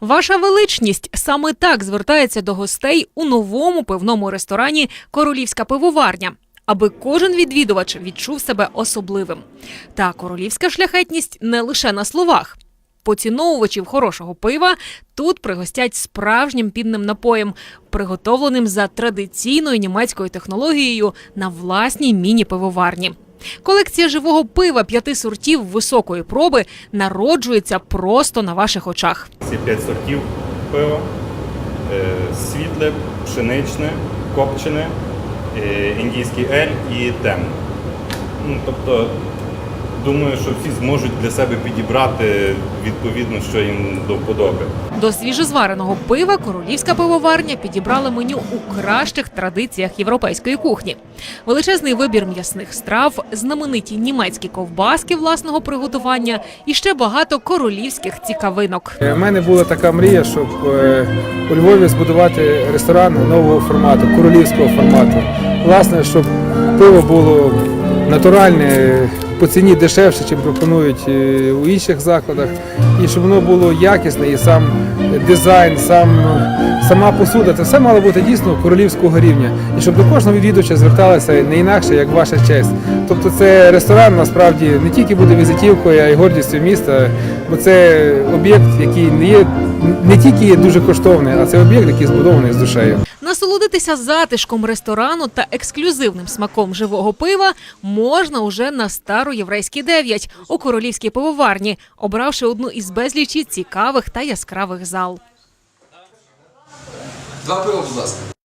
Ваша величність саме так звертається до гостей у новому пивному ресторані Королівська пивоварня. Аби кожен відвідувач відчув себе особливим. Та королівська шляхетність не лише на словах. Поціновувачів хорошого пива тут пригостять справжнім пінним напоєм, приготовленим за традиційною німецькою технологією на власній міні-пивоварні. Колекція живого пива п'яти сортів високої проби народжується просто на ваших очах. Ці п'ять сортів пива: Е, світле, пшеничне, копчене, е, індійський ель і темне. Ну, тобто, думаю, що всі зможуть для себе підібрати відповідно, що їм до вподоби. До свіжозвареного пива королівська пивоварня підібрала меню у кращих традиціях європейської кухні. Величезний вибір м'ясних страв, знамениті німецькі ковбаски власного приготування і ще багато королівських цікавинок. У мене була така мрія, щоб е, у Львові збудувати ресторан нового формату, королівського формату. Власне, щоб пиво було натуральне, по ціні дешевше, чим пропонують е, у інших закладах, і щоб воно було якісне, і сам дизайн, сам, сама посуда, це все мало бути дійсно королівського рівня. І щоб до кожного відвідувача зверталися не інакше, як ваша честь. Тобто це ресторан насправді не тільки буде візитівкою, а й гордістю міста, бо це об'єкт, який не є не тільки є дуже коштовний, а це об'єкт, який збудований з душею. Насолодитися затишком ресторану та ексклюзивним смаком живого пива можна уже на стару єврейській 9 у королівській пивоварні, обравши одну із безлічі цікавих та яскравих зал. Два пива, будь ласка.